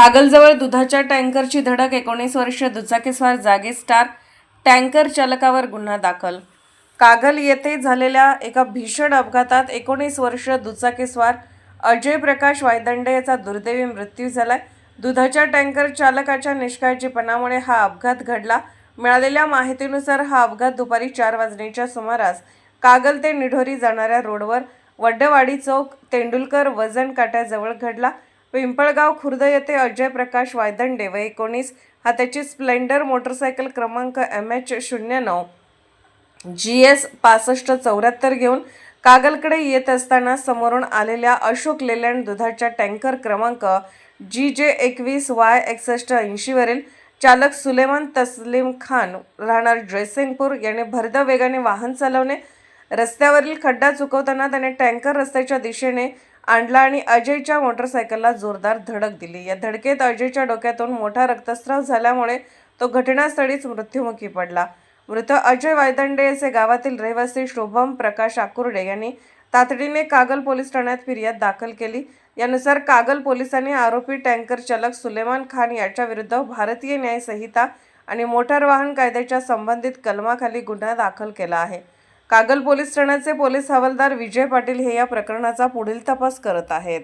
कागलजवळ दुधाच्या टँकरची धडक एकोणीस वर्षीय दुचाकीस्वार जागीच स्टार टँकर चालकावर गुन्हा दाखल. कागल येथे झालेल्या एका भीषण अपघातात एकोणीस वर्षीय दुचाकीस्वार अजय प्रकाश वायदंडे याचा दुर्दैवी मृत्यू झालाय. दुधाच्या टँकर चालकाच्या निष्काळजीपणामुळे हा अपघात घडला. मिळालेल्या माहितीनुसार हा अपघात दुपारी चार वाजण्याच्या सुमारास कागल ते निढोरी जाणाऱ्या रोडवर वड्डेवाडी चौक तेंडुलकर वजन काट्याजवळ घडला. पिंपळगाव खुर्द येथे अजय प्रकाश वायदंडे व एकोणीस हा त्याची स्प्लेंडर मोटरसायकल क्रमांक एम एच शून्य नऊ. जी एस पासष्ट चौऱ्याहत्तर घेऊन कागलकडे येत असताना समोरून आलेल्या अशोक लेलँड दुधाच्या टँकर क्रमांक जी जे एकवीस वाय एकसष्ट ऐंशीवरील चालक सुलेमान तस्लीम खान राहणार जयसिंगपूर याने भरधाव वेगाने वाहन चालवणे रस्त्यावरील खड्डा चुकवताना त्याने टँकर रस्त्याच्या दिशेने आणला आणि अजयच्या मोटरसायकलला जोरदार धडक दिली. या धडकेत अजयच्या डोक्यातून मोठा रक्तस्राव झाल्यामुळे तो घटनास्थळीच मृत्युमुखी पडला. मृत अजय वायदंडे याचे गावातील रहिवासी शुभम प्रकाश आकुर्डे यांनी तातडीने कागल पोलीस ठाण्यात फिर्याद दाखल केली. यानुसार कागल पोलिसांनी आरोपी टँकर चालक सुलेमान खान याच्या विरुद्ध भारतीय न्यायसंहिता आणि मोटार वाहन कायद्याच्या संबंधित कलमाखाली गुन्हा दाखल केला आहे. कागल पोलीस ठाण्याचे पोलीस हवालदार विजय पाटील हे या प्रकरणाचा पुढील तपास करत आहेत.